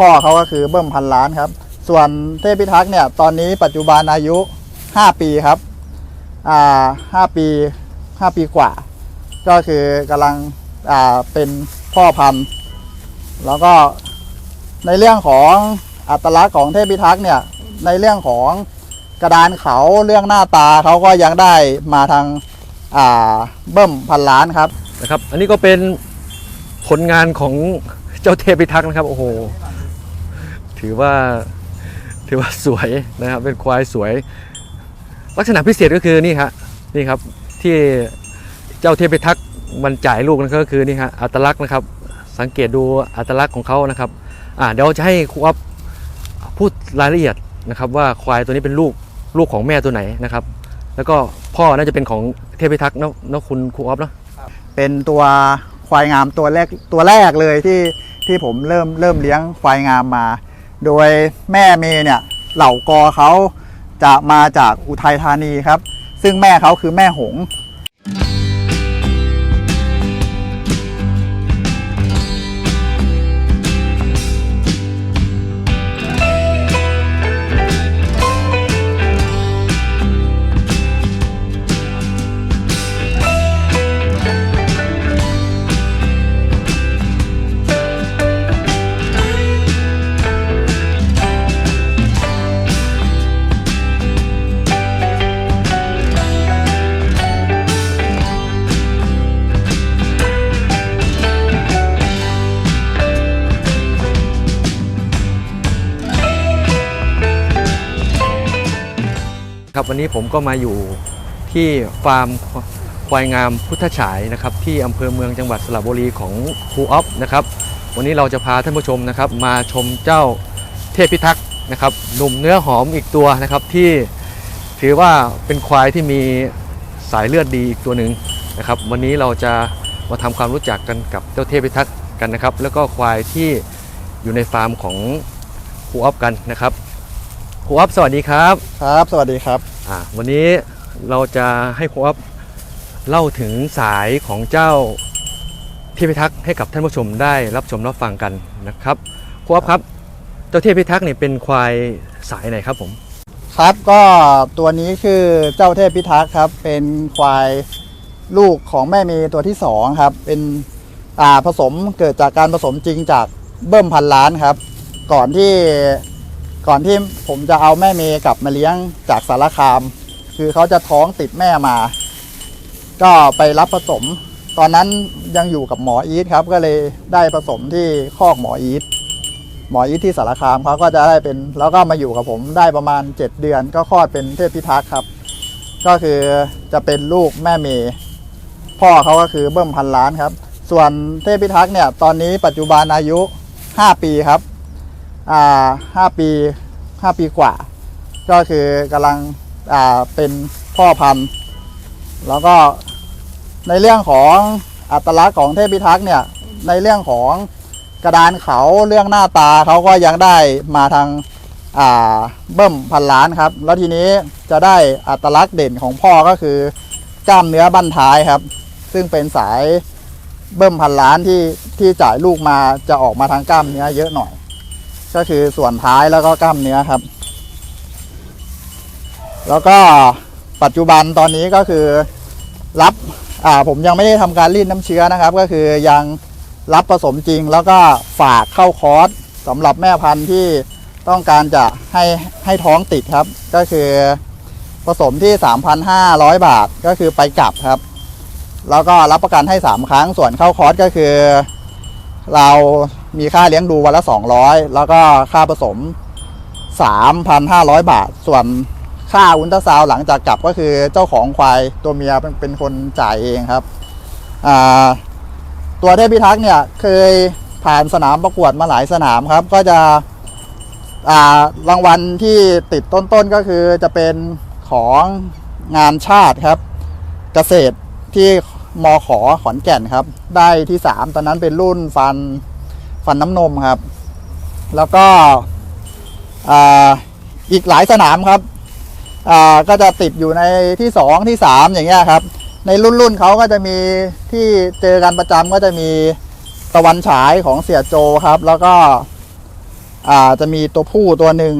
พ่อเขาก็คือเบิ้มพันล้านครับ ส่วนเทพิทักษ์เนี่ยตอนนี้ปัจจุบันอายุ 5 ปีครับอ่าห้าปี 5 ปีกว่า ก็คือกำลังอ่าเป็นพ่อพันธุ์ แล้วก็ในเรื่องของอัตลักษณ์ของเทพิทักษ์เนี่ย ในเรื่องของกระดานเขาเรื่องหน้าตาเขาก็ยังได้มาทางอ่าเบิ้มพันล้านครับ นะครับ อันนี้ก็เป็นผลงานของเจ้าเทพิทักษ์นะครับ โอ้โห ถือว่าถือว่าสวยนะครับเป็นควายสวย ลักษณะพิเศษก็คือนี่ครับนี่ครับที่เจ้าเทพิทักษ์มันจ่ายลูกนั่นก็คือนี่ฮะอัตลักษณ์นะครับ สังเกตดูอัตลักษณ์ของเขานะครับอ่าเดี๋ยวจะให้ครูอัพพูดรายละเอียดนะครับ ว่าควายตัวนี้เป็นลูกลูกของแม่ตัวไหนนะครับ แล้วก็พ่อน่าจะเป็นของเทพิทักษ์เนอะนะคุณครูอัพเนาะเป็นตัวควายงามตัวแรกตัวแรกเลยที่ที่ผมเริ่มเริ่มเลี้ยงควายงามมา โดยแม่เมย์เนี่ยเหล่ากอเขาจะมาจากอุทัยธานีครับ ซึ่งแม่เขาคือแม่หง ส์ครับ วันนี้ผมก็มาอยู่ที่ฟาร์มควายงามพุทธฉายนะครับ ที่อำเภอเมืองจังหวัดสระบุรีของครูออฟนะครับ วันนี้เราจะพาท่านผู้ชมนะครับ มาชมเจ้าเทพพิทักษ์นะครับหนุ่มเนื้อหอมอีกตัวนะครับที่ถือว่าเป็นควายที่มีสายเลือดดีอีกตัวหนึ่งนะครับ วันนี้เราจะมาทำความรู้จักกันกับเจ้าเทพพิทักษ์กันนะครับ แล้วก็ควายที่อยู่ในฟาร์มของครูออฟกันนะครับครูออฟสวัสดีครับ ครับ สวัสดีครับ อ่าวันนี้เราจะให้ครูอัพเล่าถึงสายของเจ้าเทพพิทักษ์ให้กับท่านผู้ชมได้รับชมรับฟังกันนะครับครูอัพครับ เจ้าเทพพิทักษ์เนี่ยเป็นควายสายไหนครับผม ครับก็ตัวนี้คือเจ้าเทพพิทักษ์ครับ เป็นควายลูกของแม่เมย์ตัวที่สองครับ เป็นอ่าผสมเกิดจากการผสมจริงจากเบิ้มพันล้านครับ ก่อนที่ ก่อนที่ผมจะเอาแม่เมย์กลับมาเลี้ยงจากสารคาม คือเขาจะท้องติดแม่มา ก็ไปรับผสม ตอนนั้นยังอยู่กับหมออีทครับ ก็เลยได้ผสมที่คอกหมออีทหมออีทที่สารคามเขาก็จะได้เป็น แล้วก็มาอยู่กับผมได้ประมาณ 7 เดือน ก็คลอดเป็นเทพพิทักษ์ครับ ก็คือจะเป็นลูกแม่เมย์พ่อเขาก็คือเบิ้มพันล้านครับ ส่วนเทพพิทักษ์เนี่ยตอนนี้ปัจจุบันอายุ 5 ปีครับ อ่าห้าปี5ปีกว่า ก็คือกำลังอ่าเป็นพ่อพันธุ์ แล้วก็ในเรื่องของอัตลักษณ์ของเทพพิทักษ์เนี่ย ในเรื่องของกระดานเขาเรื่องหน้าตาเขาก็ยังได้มาทางอ่าเบิ้มพันล้านครับ แล้วทีนี้จะได้อัตลักษณ์เด่นของพ่อก็คือกล้ามเนื้อบั้นท้ายครับ ซึ่งเป็นสายเบิ้มพันล้านที่ที่จ่ายลูกมาจะออกมาทางกล้ามเนื้อเยอะหน่อย ก็คือส่วนท้ายแล้วก็กล้ามเนื้อครับ แล้วก็ปัจจุบันตอนนี้ก็คือรับอ่าผมยังไม่ได้ทำการรีดน้ำเชื้อนะครับ ก็คือยังรับผสมจริง แล้วก็ฝากเข้าคอร์สสำหรับแม่พันธุ์ที่ต้องการจะให้ให้ท้องติดครับ ก็คือผสมที่ 3,500 บาทก็คือไปกลับครับ แล้วก็รับประกันให้ 3 ครั้งส่วนเข้าคอร์สก็คือ เรา มีค่าเลี้ยงดูวันละ 200 แล้วก็ค่าผสม 3,500 บาท ส่วนค่าอุลตราซาวหลังจากกลับก็คือเจ้าของควายตัวเมียเป็นเป็นคนจ่ายเองครับ ตัวเทพพิทักษ์เนี่ยเคยผ่านสนามประกวดมาหลายสนามครับ ก็จะรางวัลที่ติดต้นๆก็คือจะเป็นของงานชาติครับ เกษตรที่มขอขอนแก่นครับ ได้ที่ 3 ตอนนั้นเป็นรุ่นฟัน ฟันน้ำนมครับ แล้วก็อีกหลายสนามครับก็จะติดอยู่ในที่2ที่3อย่างเงี้ยครับ ในรุ่นรุ่นเขาก็จะมีที่เจอกันประจำก็จะมีตะวันฉายของเสียโจครับ แล้วก็จะมีตัวผู้ตัวหนึ่ง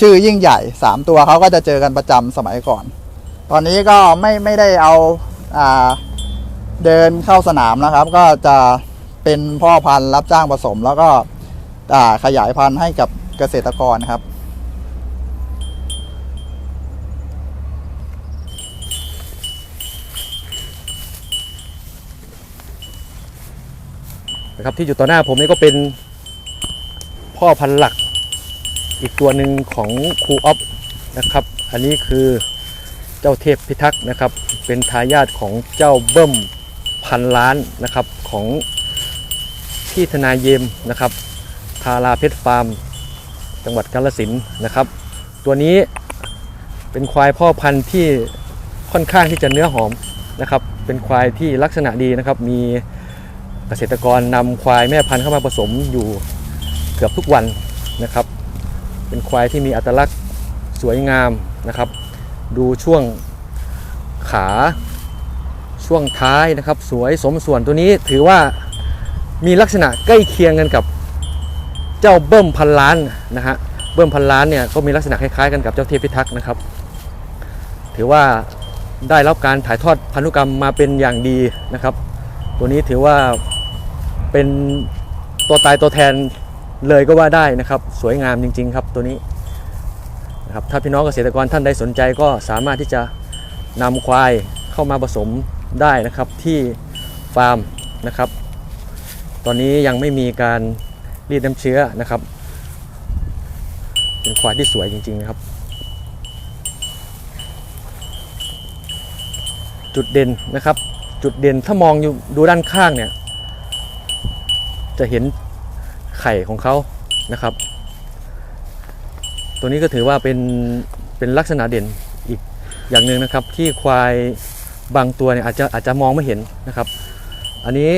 ชื่อยิ่งใหญ่สามตัวเขาก็จะเจอกันประจำสมัยก่อน ตอนนี้ก็ไม่ไม่ได้เอาอาเดินเข้าสนามนะครับ ก็จะ เป็นพ่อพันธุ์รับจ้างผสม แล้วก็ขยายพันธุ์ให้กับเกษตรกรครับ นะครับที่อยู่ต่อหน้าผมนี่ก็เป็นพ่อพันธุ์หลักอีกตัวหนึ่งของครูออฟนะครับ อันนี้คือเจ้าเทพพิทักษ์นะครับ เป็นทายาทของเจ้าเบิ้มพันล้านนะครับของ พี่ธนาเยมนะครับทาราเพชรฟาร์ม จังหวัดกาฬสินนะครับ ตัวนี้เป็นควายพ่อพันธุ์ที่ค่อนข้างที่จะเนื้อหอมนะครับ เป็นควายที่ลักษณะดีนะครับ มีเกษตรกรนำควายแม่พันธุ์เข้ามาผสมอยู่เกือบทุกวันนะครับ เป็นควายที่มีอัตลักษณ์สวยงามนะครับ ดูช่วงขาช่วงท้ายนะครับ สวยสมส่วนตัวนี้ถือว่า มีลักษณะใกล้เคียงกันกับเจ้าเบิ้มพันล้านนะฮะเบิ้มพันล้านเนี่ยก็มีลักษณะคล้ายๆกันกับเจ้าเทพิทักษ์นะครับ ถือว่าได้รับการถ่ายทอดพันธุกรรมมาเป็นอย่างดีนะครับ ตัวนี้ถือว่าเป็นตัวตายตัวแทนเลยก็ว่าได้นะครับ สวยงามจริง ๆ ครับตัวนี้นะครับถ้าพี่น้องเกษตรกรท่านใดสนใจก็สามารถที่จะนำควายเข้ามาผสมได้นะครับที่ฟาร์มนะครับ ตอนนี้ยังไม่มีการรีดน้ำเชื้อนะครับ เป็นควายที่สวยจริงๆนะครับ จุดเด่นนะครับ จุดเด่นถ้ามองอยู่ดูด้านข้างเนี่ย จะเห็นไข่ของเขานะครับ ตัวนี้ก็ถือว่าเป็นเป็นลักษณะเด่นอีกอย่างหนึ่งนะครับที่ควายบางตัวเนี่ยอาจจะอาจจะมองไม่เห็นนะครับ อันนี้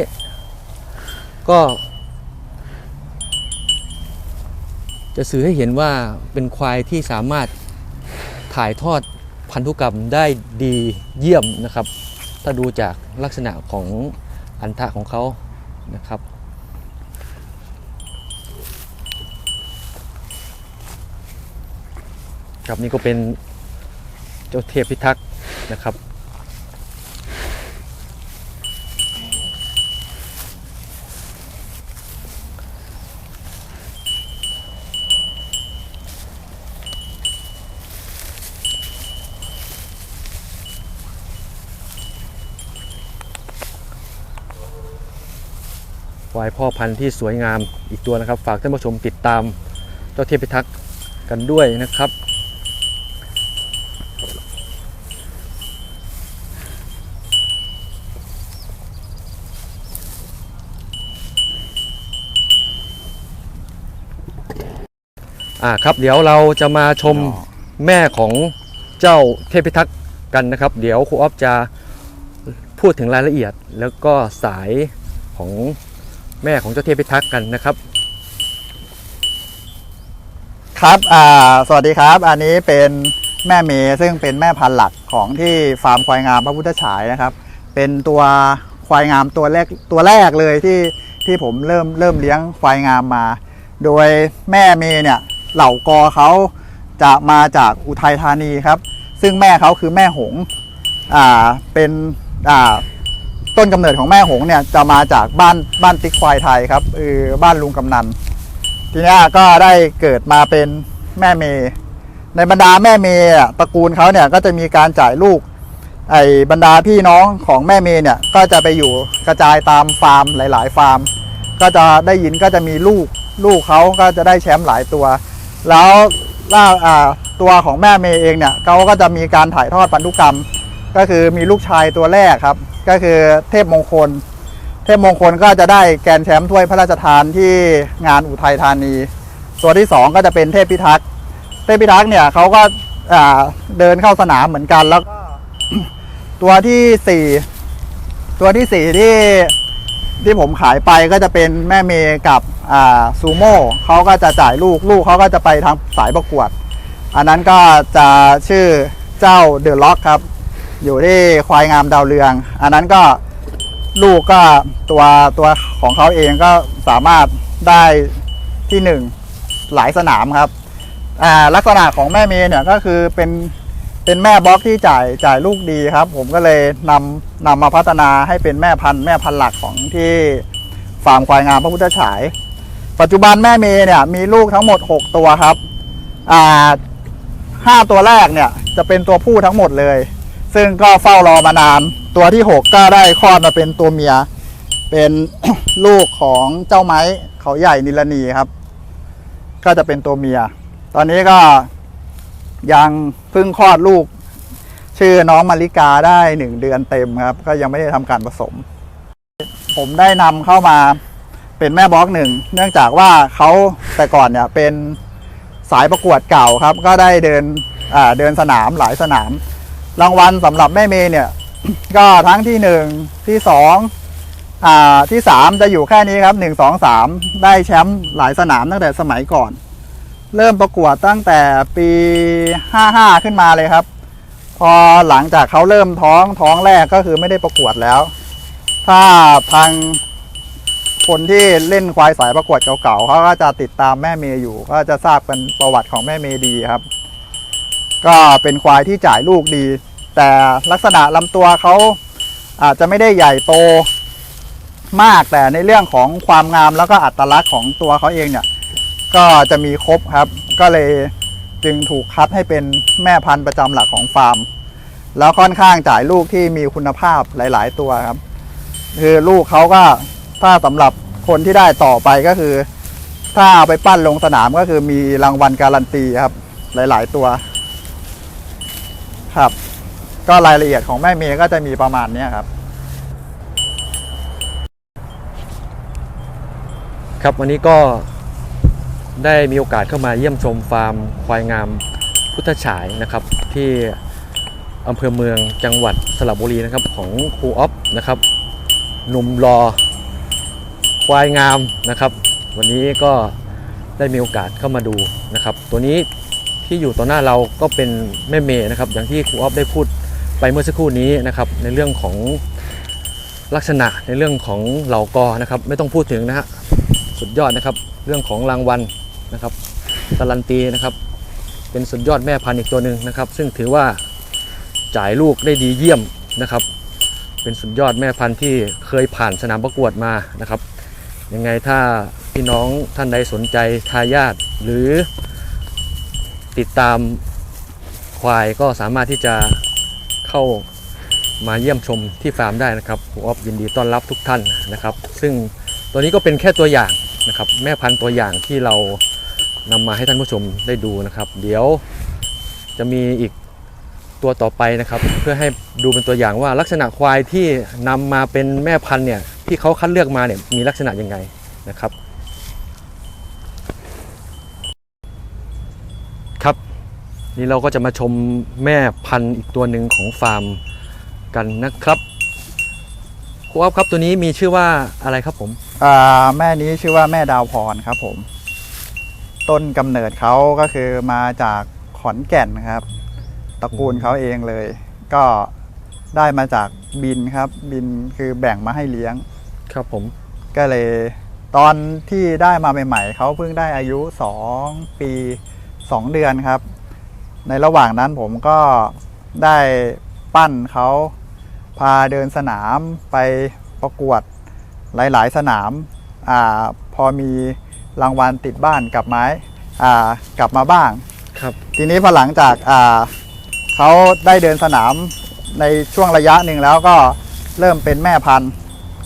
ก็ จะสื่อให้เห็นว่าเป็นควายที่สามารถถ่ายทอดพันธุกรรมได้ดีเยี่ยมนะครับ ถ้าดูจากลักษณะของอันทะของเขานะครับครับนี่ก็เป็นเจ้าเทพพิทักษ์นะครับ ควายพ่อพันธุ์ที่สวยงามอีกตัวนะครับ ฝากท่านผู้ชมติดตามเจ้าเทพพิทักษ์กันด้วยนะครับ อ่าครับเดี๋ยวเราจะมาชมแม่ของเจ้าเทพพิทักษ์กันนะครับ เดี๋ยวครูออฟจะพูดถึงรายละเอียดแล้วก็สายของ แม่ของเจ้าเทพพิทักษ์กันนะครับ ครับอ่าสวัสดีครับ อันนี้เป็นแม่เมย์ซึ่งเป็นแม่พันธุ์หลักของที่ฟาร์มควายงามพระพุทธฉายนะครับ เป็นตัวควายงามตัวแรกตัวแรกเลยที่ที่ผมเริ่มเริ่มเลี้ยงควายงามมา โดยแม่เมย์เนี่ยเหล่ากอเขาจะมาจากอุทัยธานีครับ ซึ่งแม่เขาคือแม่หง อ่า เป็น อ่า ต้นกำเนิดของแม่หงเนี่ยจะมาจากบ้านบ้านติ๊กควายไทยครับเออบ้านลุงกำนัน ทีนี้ก็ได้เกิดมาเป็นแม่เมย์ในบรรดาแม่เมย์ตระกูลเขาเนี่ยก็จะมีการจ่ายลูก ไอ้บรรดาพี่น้องของแม่เมย์เนี่ยก็จะไปอยู่กระจายตามฟาร์มหลาย ๆ ฟาร์ม ก็จะได้ยินก็จะมีลูกลูกเขาก็จะได้แชมป์หลายตัว แล้วล่าอ่าตัวของแม่เมย์เองเนี่ยเขาก็จะมีการถ่ายทอดพันธุกรรม ก็คือมีลูกชายตัวแรกครับ ก็คือเทพมงคล เทพมงคลก็จะได้แกนแชมป์ถ้วยพระราชทานที่งานอุทัยธานี ตัวที่ 2 ก็จะเป็นเทพพิทักษ์เทพพิทักษ์เนี่ยเขาก็เดินเข้าสนามเหมือนกันแล้วก็ตัวที่ 4 ตัวที่ 4 ที่ที่ผมขายไปก็จะเป็นแม่เมย์กับซูโม่เขาก็จะจ่ายลูกลูกเขาก็จะไปทางสายประกวด อันนั้นก็จะชื่อเจ้าเดอะล็อกครับ อยู่ที่ควายงามดาวเรือง อันนั้นก็ลูกก็ตัวตัวของเขาเองก็สามารถได้ที่หนึ่งหลายสนามครับอ่าลักษณะของแม่เมย์เนี่ยก็คือเป็นเป็นแม่บล็อกที่จ่ายจ่ายลูกดีครับ ผมก็เลยนำนำมาพัฒนาให้เป็นแม่พันธุ์แม่พันธุ์หลักของที่ฟาร์มควายงามพระพุทธฉาย ปัจจุบันแม่เมย์เนี่ยมีลูกทั้งหมด 6 ตัวครับอ่าห้าตัวแรกเนี่ยจะเป็นตัวผู้ทั้งหมดเลย ซึ่งก็เฝ้ารอมานาน ตัวที่ 6 ก็ได้คลอดมาเป็นตัวเมีย เป็นลูกของเจ้าไม้เขาใหญ่นิลนีครับ ก็จะเป็นตัวเมีย ตอนนี้ก็ยังเพิ่งคลอดลูก ชื่อน้องมาริกาได้หนึ่งเดือนเต็มครับ ก็ยังไม่ได้ทำการผสม ผมได้นำเข้ามาเป็นแม่บล็อกหนึ่ง เนื่องจากว่าเขาแต่ก่อนเนี่ยเป็นสายประกวดเก่าครับ ก็ได้เดินเดินสนามหลายสนาม รางวัลสำหรับแม่เมย์เนี่ย ก็ทั้งที่หนึ่งที่สองอ่าที่สามจะอยู่แค่นี้ครับหนึ่งสองสามได้แชมป์หลายสนามตั้งแต่สมัยก่อน เริ่มประกวดตั้งแต่ปีห้าห้าขึ้นมาเลยครับ พอหลังจากเขาเริ่มท้องท้องแรกก็คือไม่ได้ประกวดแล้ว ถ้าทางคนที่เล่นควายสายประกวดเก่าๆเขาก็จะติดตามแม่เมย์อยู่ ก็จะทราบกันประวัติของแม่เมย์ดีครับ ก็เป็นควายที่จ่ายลูกดี แต่ลักษณะลำตัวเขาอาจจะไม่ได้ใหญ่โตมากแต่ในเรื่องของความงามแล้วก็อัตลักษณ์ของตัวเขาเองเนี่ย ก็จะมีครบครับ ก็เลยจึงถูกคัดให้เป็นแม่พันธุ์ประจำหลักของฟาร์ม แล้วค่อนข้างจ่ายลูกที่มีคุณภาพหลาย ๆ ตัวครับ คือลูกเขาก็ถ้าสำหรับคนที่ได้ต่อไปก็คือ ถ้าเอาไปปั้นลงสนามก็คือมีรางวัลการันตีครับ หลาย ๆ ตัว ครับ ก็รายละเอียดของแม่เมย์ก็จะมีประมาณนี้ครับ ครับวันนี้ก็ได้มีโอกาสเข้ามาเยี่ยมชมฟาร์มควายงามพุทธฉายนะครับ ที่อำเภอเมืองจังหวัดสระบุรีนะครับของครูออฟนะครับหนุ่มรอควายงามนะครับ วันนี้ก็ได้มีโอกาสเข้ามาดูนะครับ ตัวนี้ ที่อยู่ต่อหน้าเราก็เป็นแม่เมย์นะครับ อย่างที่ครูออฟได้พูดไปเมื่อสักครู่นี้นะครับในเรื่องของลักษณะในเรื่องของเหล่ากอนะครับ ไม่ต้องพูดถึงนะฮะสุดยอดนะครับ เรื่องของรางวัลนะครับการันตีนะครับ เป็นสุดยอดแม่พันธุ์อีกตัวหนึ่งนะครับ ซึ่งถือว่าจ่ายลูกได้ดีเยี่ยมนะครับ เป็นสุดยอดแม่พันธุ์ที่เคยผ่านสนามประกวดมานะครับยังไงถ้าพี่น้องท่านใดสนใจทายาทหรือ ติดตามควายก็สามารถที่จะเข้ามาเยี่ยมชมที่ฟาร์มได้นะครับผมออฟยินดีต้อนรับทุกท่านนะครับ ซึ่งตัวนี้ก็เป็นแค่ตัวอย่างนะครับแม่พันธุ์ตัวอย่างที่เรานำมาให้ท่านผู้ชมได้ดูนะครับ เดี๋ยวจะมีอีกตัวต่อไปนะครับ เพื่อให้ดูเป็นตัวอย่างว่าลักษณะควายที่นำมาเป็นแม่พันธุ์เนี่ยที่เขาคัดเลือกมาเนี่ยมีลักษณะยังไงนะครับครับ นี่เราก็จะมาชมแม่พันธุ์อีกตัวหนึ่งของฟาร์มกันนะครับครูอ๊อฟครับตัวนี้มีชื่อว่าอะไรครับผมอ่าแม่นี้ชื่อว่าแม่ดาวพรครับผม ต้นกำเนิดเขาก็คือมาจากขอนแก่นครับตระกูลเขาเองเลย ก็ได้มาจากบินครับ บินคือแบ่งมาให้เลี้ยง ครับผม ก็เลยตอนที่ได้มาใหม่ๆเขาเพิ่งได้อายุ 2 ปี 2 เดือนครับ ในระหว่างนั้นผมก็ได้ปั้นเขาพาเดินสนามไปประกวดหลายๆ สนามอาพอมีรางวัลติดบ้านกลับไม้อ่ากลับมาบ้างครับ ทีนี้พอหลังจากอ่าเขาได้เดินสนามในช่วงระยะหนึ่งแล้วก็เริ่มเป็นแม่พันธุ์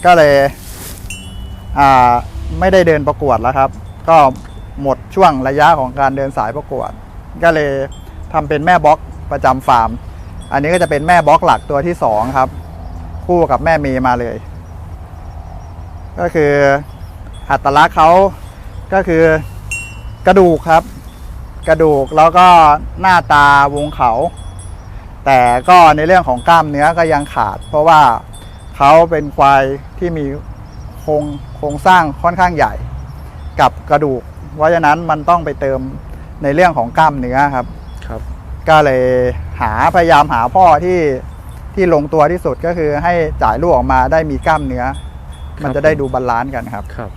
ก็เลยอ่าไม่ได้เดินประกวดแล้วครับ ก็หมดช่วงระยะของการเดินสายประกวด ก็เลย ทำเป็นแม่บล็อกประจำฟาร์ม อันนี้ก็จะเป็นแม่บล็อกหลักตัวที่สองครับ คู่กับแม่เมย์มาเลย ก็คืออัตลักษณ์เขาก็คือกระดูกครับ กระดูกแล้วก็หน้าตาวงเขา แต่ก็ในเรื่องของกล้ามเนื้อก็ยังขาด เพราะว่าเขาเป็นควายที่มีโครงโครงสร้างค่อนข้างใหญ่ กับกระดูก เพราะฉะนั้นมันต้องไปเติมในเรื่องของกล้ามเนื้อครับ ก็เลยหาพยายามหาพ่อที่ที่ลงตัวที่สุดก็คือให้จ่ายลูกออกมาได้มีกล้ามเนื้อ มันจะได้ดูบาลานซ์กันครับครับ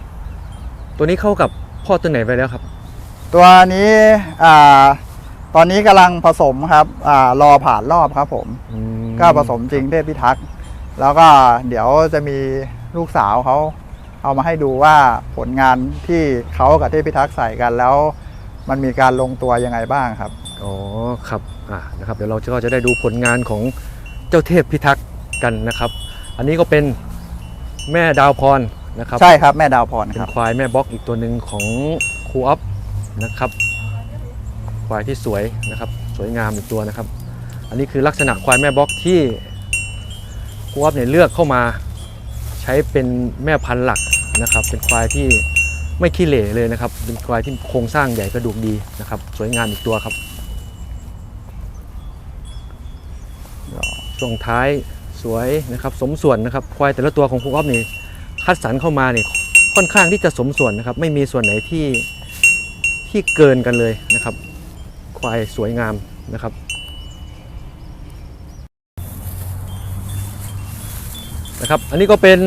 ตัวนี้เข้ากับพ่อตัวไหนไปแล้วครับ ตัวนี้อ่าตอนนี้กำลังผสมครับอารอผ่านรอบครับผมอืมก็ผสมจริงเทพพิทักษ์แล้วก็เดี๋ยวจะมีลูกสาวเขาเอามาให้ดูว่าผลงานที่เขากับเทพพิทักษ์ใส่กันแล้ว มันมีการลงตัวยังไงบ้างครับ อ๋อครับอ่านะครับ เดี๋ยวเราก็จะได้ดูผลงานของเจ้าเทพพิทักษ์กันนะครับ อันนี้ก็เป็นแม่ดาวพรนะครับใช่ครับแม่ดาวพรเป็คนรับ ควายแม่บล็อกอีกตัวหนึ่งของครูอัพนะครับ ควายที่สวยนะครับ สวยงามอีกตัวนะครับ อันนี้คือลักษณะควายแม่บล็อกที่ครูอัพเนี่ยเลือกเข้ามา ใช้เป็นแม่พันธุ์หลักนะครับ เป็นควายที่ ไม่ขี้เหร่เลยนะครับ เป็นควายที่โครงสร้างใหญ่กระดูกดีนะครับ สวยงามอีกตัวครับช่วงท้ายสวยนะครับ สมส่วนนะครับ ควายแต่ละตัวของครูอัพนี่คัดสรรเข้ามานี่ค่อนข้างที่จะสมส่วนนะครับ ไม่มีส่วนไหนที่ที่เกินกันเลยนะครับ ควายสวยงามนะครับนะครับ อันนี้ก็เป็น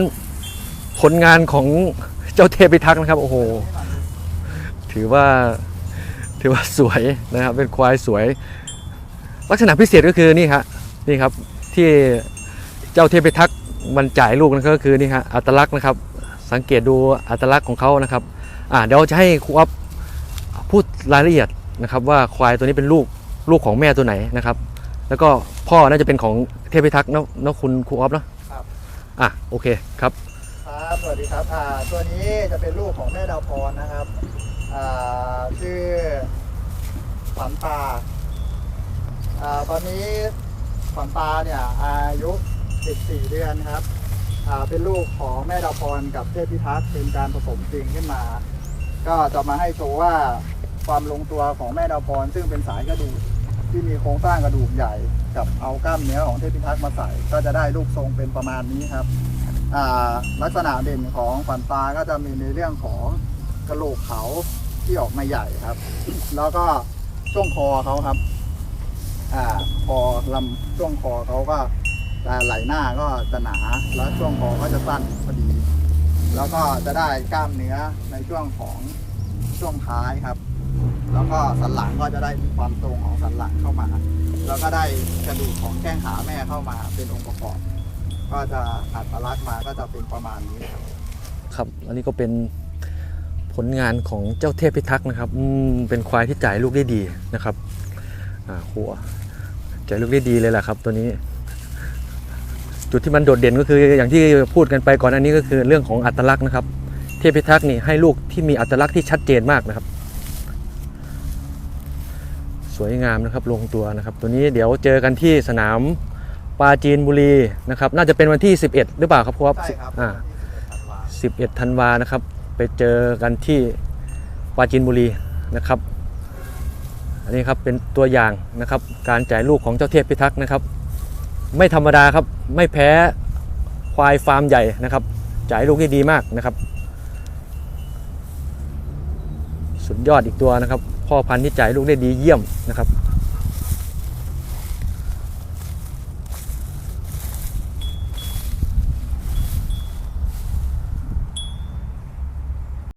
ผลงานของ เจ้าเทพิทักษ์นะครับ โอ้โห ถือว่าถือว่าสวยนะครับ เป็นควายสวย ลักษณะพิเศษก็คือนี่ครับนี่ครับที่เจ้าเทพิทักษ์มันจ่ายลูกนั่นก็คือนี่ฮะอัตลักษณ์นะครับ สังเกตดูอัตลักษณ์ของเขานะครับอ่าเดี๋ยวจะให้ครูอัพพูดรายละเอียดนะครับ ว่าควายตัวนี้เป็นลูกลูกของแม่ตัวไหนนะครับ แล้วก็พ่อน่าจะเป็นของเทพิทักษ์เนอะเนอะคุณครูอัพเนอะครับอะโอเคครับครับ สวัสดีครับอ่าตัวนี้จะเป็นลูกของแม่ดาวพรนะครับอ่าชื่อขวัญตาอ่าตอนนี้ขวัญตาเนี่ยอายุ 14 เดือนครับอ่าเป็นลูกของแม่ดาวพรกับเทพพิทักษ์เป็นการผสมจริงขึ้นมา ก็จะมาให้โชว์ว่าความลงตัวของแม่ดาวพรซึ่งเป็นสายกระดูกที่มีโครงสร้างกระดูกใหญ่ กับเอากล้ามเนื้อของเทพพิทักษ์มาใส่ ก็จะได้รูปทรงเป็นประมาณนี้ครับ ลักษณะเด่นของขวัญตาก็จะมีในเรื่องของกระโหลกเขาที่ออกมาใหญ่ครับ แล้วก็ช่วงคอเขาครับอ่าคอลำช่วงคอเขาก็ไหลหน้าก็จะหนา แล้วช่วงคอก็จะสั้นพอดี แล้วก็จะได้กล้ามเนื้อในช่วงของช่วงท้ายครับ แล้วก็สันหลังก็จะได้มีความตรงของสันหลังเข้ามา แล้วก็ได้กระดูกของแข้งขาแม่เข้ามาเป็นองค์ประกอบ ก็จะอัตลักษณ์มาก็จะเป็นประมาณนี้ครับครับอันนี้ก็เป็นผลงานของเจ้าเทพพิทักษ์นะครับ อืม เป็นควายที่จ่ายลูกได้ดีนะครับ อ่าหัวจ่ายลูกได้ดีเลยแหละครับ ตัวนี้ จุดที่มันโดดเด่นก็คือ อย่างที่พูดกันไปก่อนอันนี้ก็คือเรื่องของอัตลักษณ์นะครับ เทพพิทักษ์นี่ให้ลูกที่มีอัตลักษณ์ที่ชัดเจนมากนะครับ สวยงามนะครับ ลงตัวนะครับ ตัวนี้เดี๋ยวเจอกันที่สนาม ปราจีนบุรีนะครับ น่าจะเป็นวันที่ 11 หรือเปล่าครับครับใช่ครับ อ่า11ธันวานะครับ ไปเจอกันที่ปราจีนบุรีนะครับ อันนี้ครับเป็นตัวอย่างนะครับ การจ่ายลูกของเจ้าเทพพิทักษ์นะครับ ไม่ธรรมดาครับ ไม่แพ้ควายฟาร์มใหญ่นะครับ จ่ายลูกได้ดีมากนะครับ สุดยอดอีกตัวนะครับ พ่อพันธุ์ที่จ่ายลูกได้ดีเยี่ยมนะครับ